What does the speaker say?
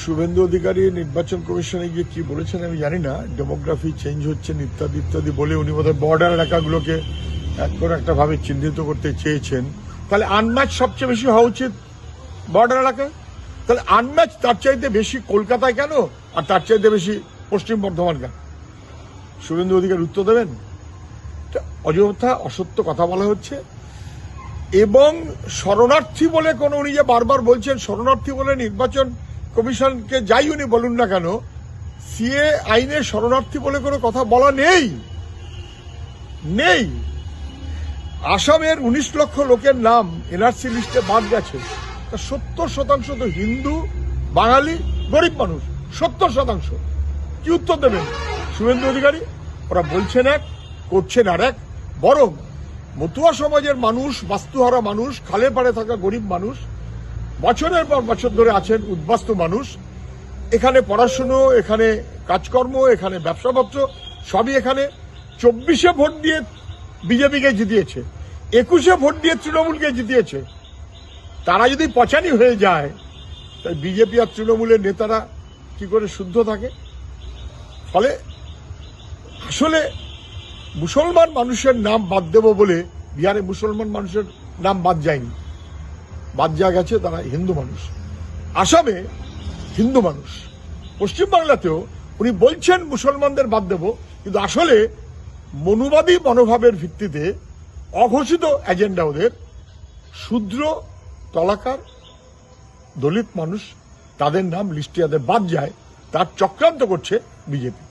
শুভেন্দু অধিকারী নির্বাচন কমিশনে গিয়ে কি বলেছেন আমি জানি না। ডেমোগ্রাফি চেঞ্জ হচ্ছে, ইত্যাদি ইত্যাদি বলে উনি বোধহয় বর্ডার এলাকাগুলোকে এক করে একটা ভাবে চিহ্নিত করতে চেয়েছেন। তাহলে আনম্যাচ সবচেয়ে বেশি হওয়া উচিত বর্ডার এলাকায়? তাহলে আনম্যাচ তার চাইতে বেশি কলকাতায় কেন? আর তার চাইতে বেশি পশ্চিম বর্ধমান কেন? শুভেন্দু অধিকারী উত্তর দেবেন? অযথা অসত্য কথা বলা হচ্ছে। এবং শরণার্থী বলে কোন উনি যে বারবার বলছেন, শরণার্থী বলে নির্বাচন কমিশনকে যাই উনি বলুন না কেন, সিএ আইনে শরণার্থী বলে কোনো কথা বলা নেই। নেই। আসামের উনিশ লক্ষ লোকের নাম এনআরসি লিস্টে বাদ গেছে। তা সত্তর শতাংশ তো হিন্দু, বাঙালি, গরিব মানুষ। সত্তর শতাংশ। কি উত্তর দেবেন? শুভেন্দু অধিকারী, ওরা বলছেন এক, করছেন আর এক। বরং মতুয়া সমাজের মানুষ, বাস্তুহারা মানুষ, খালে পাড়ে থাকা গরিব মানুষ বছরের পর বছর ধরে আছেন উদ্বাস্তু মানুষ। এখানে পড়াশুনো, এখানে কাজকর্ম, এখানে ব্যবসা বাণিজ্য সবই এখানে। চব্বিশে ভোট দিয়ে বিজেপিকে জিতিয়েছে। একুশে ভোট দিয়ে তৃণমূলকে জিতিয়েছে। তারা যদি পচানি হয়ে যায়, তাই বিজেপি আর তৃণমূলের নেতারা কি করে শুদ্ধ থাকে? ফলে আসলে মুসলমান মানুষের নাম বাদ দেব বলে বিহারে মুসলমান মানুষের নাম বাদ যায়নি। বাদ যাওয়া গেছে, তারা হিন্দু মানুষ। আসামে হিন্দু মানুষ। পশ্চিমবাংলাতেও উনি বলছেন, মুসলমানদের বাদ দেব, কিন্তু আসলে মনুবাদী মনোভাবের ভিত্তিতে অঘোষিত এজেন্ডা ওদের। শূদ্র, তলাকার, দলিত মানুষ, তাদের নাম লিস্টে যাতে বাদ যায়, তার চক্রান্ত করছে বিজেপি।